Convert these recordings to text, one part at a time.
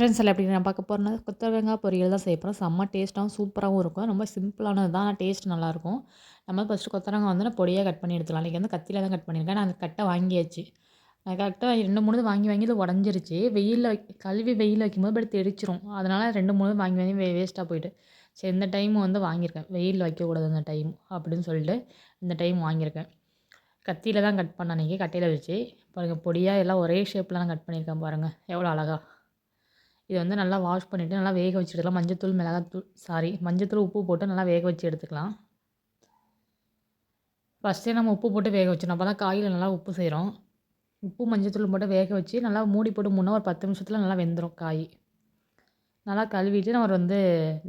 Friends எல்லாம் எப்படி நான் பார்க்க போகிறேன்னா கொத்தவரங்காய் பொரியல் தான் செய்ய போகிறோம் செம்ம டேஸ்ட்டாகவும் சூப்பராகவும் இருக்கும். ரொம்ப சிம்பிளானது தான். ஆனால் டேஸ்ட் நல்லாயிருக்கும். நம்ம ஃபஸ்ட்டு கொத்தரங்காய் வந்து நான் பொடியாக கட் பண்ணி எடுத்துக்கலாம் இன்றைக்கி வந்து கத்தியில் தான் கட் பண்ணியிருக்கேன். நான் அந்த கட்டை வாங்கியாச்சு. நான் கரெக்டாக ரெண்டு மூணு வாங்கி வாங்கி இது உடஞ்சிருச்சு. வெயிலில் வை கழுவி வெயிலில் வைக்கும்போது பட் தெரிச்சிரும் அதனால் ரெண்டு மூணு வாங்கி வாங்கி வே வேஸ்ட்டாக போயிட்டு. சரி இந்த டைம் வந்து வாங்கியிருக்கேன். வெயிலில் வைக்கக்கூடாது அந்த டைம் அப்படின்னு சொல்லிட்டு இந்த டைம் வாங்கியிருக்கேன். கத்தியில் தான் கட் பண்ண அன்றைக்கி கட்டையில் வச்சு. பாருங்கள் பொடியாக எல்லாம் ஒரே ஷேப்பில் தான் கட் பண்ணியிருக்கேன் பாருங்கள் எவ்வளோ அழகாக இதை வந்து நல்லா வாஷ் பண்ணிவிட்டு நல்லா வேக வச்சு எடுக்கலாம் மஞ்சத்தூள் மிளகாத்தூள் சாரி மஞ்சத்தூள் உப்பு போட்டு நல்லா வேக வச்சு எடுத்துக்கலாம். ஃபஸ்ட்டே நம்ம உப்பு போட்டு வேக வச்சிடணும். அப்போ தான் காயில் நல்லா உப்பு செய்கிறோம் உப்பு மஞ்சத்தூள் போட்டு வேக வச்சு நல்லா மூடி போட்டு முன்னே ஒரு பத்து நிமிஷத்தில் நல்லா வெந்துடும் காய். நல்லா கழுவிட்டு நம்ம வந்து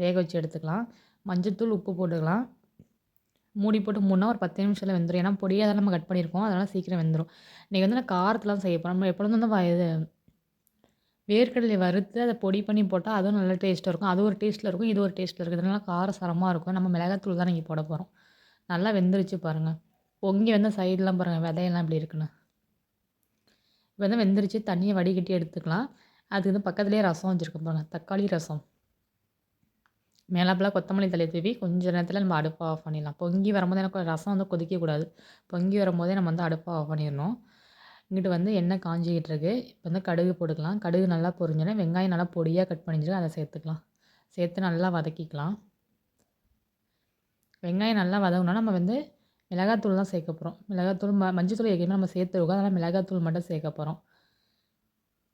வேக வச்சு எடுத்துக்கலாம். மஞ்சத்தூள் உப்பு போட்டுக்கலாம். மூடி போட்டு முன்னே ஒரு பத்து நிமிஷத்தில் வெந்துடும் ஏன்னா பொடியாக தான் நம்ம கட் பண்ணியிருக்கோம். அதனால் சீக்கிரம் வெந்துடும் இன்றைக்கி வந்து நான் காரத்தெலாம் செய்ய போகிறோம் நம்ம எப்பொழுதும் வந்து இது வேர்க்கடலையை வறுத்து அதை பொடி பண்ணி போட்டால் அதுவும் நல்ல டேஸ்ட்டாக இருக்கும். அது ஒரு டேஸ்ட்டில் இருக்கும் இது ஒரு டேஸ்ட்டில் இருக்குது இதனால் காரசாரமாக இருக்கும். நம்ம மிளகாத்தூள் தான் இங்கே போட போகிறோம் நல்லா வெந்துருச்சு பாருங்கள் பொங்கி வந்து சைடெலாம் பாருங்கள் விதையெல்லாம் இப்படி இருக்குன்னு. இப்போ வந்து வெந்துருச்சு தண்ணியை வடிகட்டி எடுத்துக்கலாம். அதுக்கு வந்து பக்கத்துலேயே ரசம் வச்சுருக்கோம் பாருங்கள் தக்காளி ரசம். மேலாப்பில் கொத்தமல்லி தலை தூவி கொஞ்சம் நேரத்தில் நம்ம அடுப்பை ஆஃப் பண்ணிடலாம். பொங்கி வரும்போது எனக்கு ரசம் வந்து கொதிக்கக்கூடாது. பொங்கி வரும்போதே நம்ம வந்து அடுப்பை ஆஃப் பண்ணிடணும். இங்கிட்டு வந்து எண்ணெய் காஞ்சிக்கிட்டு இருக்குது இப்போ வந்து கடுகு போட்டுக்கலாம். கடுகு நல்லா பொரிஞ்சோடனே வெங்காயம் நல்லா பொடியாக கட் பண்ணிட்டு அதை சேர்த்துக்கலாம். சேர்த்து நல்லா வதக்கிக்கலாம். வெங்காயம் நல்லா வதங்கினா நம்ம வந்து மிளகாத்தூள் தான் சேர்க்க போகிறோம் மிளகாத்தூள் ம மஞ்சத்தூள் ஏற்கனவே நம்ம சேர்த்துருக்கோம். அதனால் மிளகாத்தூள் மட்டும் சேர்க்க போகிறோம்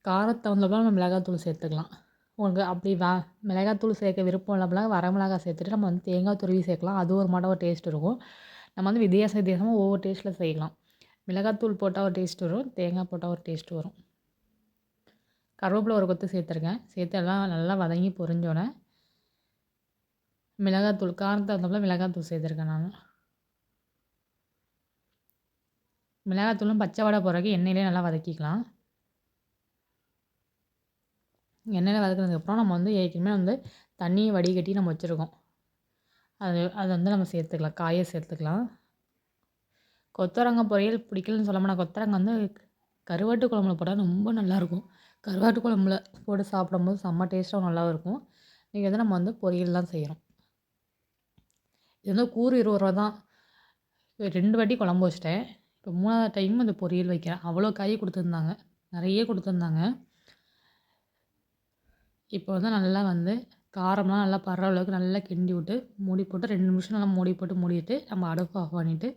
காரத்தை நம்ம மிளகாத்தூள் சேர்த்துக்கலாம். உங்களுக்கு அப்படி வா மிளகாத்தூள் சேர்க்க விருப்பம் இல்லாமல் வரமிளகா சேர்த்துட்டு நம்ம வந்து தேங்காய் துருவி சேர்க்கலாம். அது ஒரு மாட்டம் ஒரு டேஸ்ட் இருக்கும். நம்ம வந்து வித்தியாச வித்தியாசமாக ஒவ்வொரு டேஸ்ட்டில் செய்யலாம். மிளகாத்தூள் போட்டால் ஒரு டேஸ்ட் வரும் தேங்காய் போட்டால் ஒரு டேஸ்ட் வரும். கருவேப்பிலை ஒரு கொத்து சேர்த்துருக்கேன். சேர்த்து எல்லாம் நல்லா வதங்கி பொரிஞ்சோடனே மிளகாத்தூள் காரத்தை வந்தப்போ மிளகாத்தூள் சேர்த்துருக்கேன் நான். மிளகாத்தூளும் பச்சை வடை போகிறக்கு எண்ணெயிலே நல்லா வதக்கிக்கலாம். எண்ணெயில் வதக்கினதுக்கப்புறம் நம்ம வந்து ஏற்கனவே வந்து தண்ணியை வடிகட்டி நம்ம வச்சுருக்கோம். அது அதை வந்து நம்ம சேர்த்துக்கலாம் காயை சேர்த்துக்கலாம். கொத்தவரங்காய் பொரியல் பிடிக்கலன்னு சொல்லாமல் மாட்டேன் கொத்தவரங்காய் வந்து கருவாட்டு குழம்புல போட்டால் ரொம்ப நல்லாயிருக்கும். கருவாட்டு குழம்புல போட்டு சாப்பிடும்போது செம்ம டேஸ்ட்டாகவும் நல்லாவும் இருக்கும் இன்றைக்கி வந்து நம்ம வந்து பொரியல் தான் செய்கிறோம் இது வந்து கூறு இருபது ரூபா தான். ரெண்டு வாட்டி குழம்பு வச்சிட்டேன். இப்போ மூணாவது டைம் அந்த பொரியல் வைக்கிறேன். அவ்வளோ காய் கொடுத்துருந்தாங்க. நிறைய கொடுத்துருந்தாங்க. இப்போ வந்து நல்லா வந்து காரம்லாம் நல்லா படுற அளவுக்கு நல்லா கிண்டி விட்டு மூடி போட்டு ரெண்டு நிமிஷம் நல்லா மூடி போட்டு மூடிட்டு நம்ம அடுப்பு ஆஃப் பண்ணிவிட்டு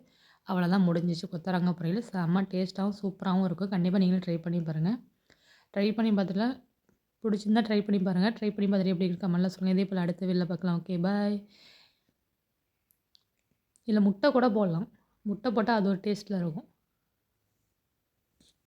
அவ்வளோதான் முடிஞ்சிச்சு. கொத்தரங்காய் பொரியல் செம்ம டேஸ்ட்டாகவும் சூப்பராகவும் இருக்கும். கண்டிப்பாக நீங்களும் ட்ரை பண்ணி பாருங்கள் ட்ரை பண்ணி பார்த்துட்டு பிடிச்சிருந்தா ட்ரை பண்ணி பாருங்கள் ட்ரை பண்ணி பார்த்துட்டு எப்படி இருக்கு கமெண்ட்டில் சொல்லுங்கள் இதே போல் அடுத்த வெளில பார்க்கலாம். ஓகே பாய் இல்லை முட்டை கூட போடலாம். முட்டை போட்டால் அது ஒரு டேஸ்ட்டில் இருக்கும்.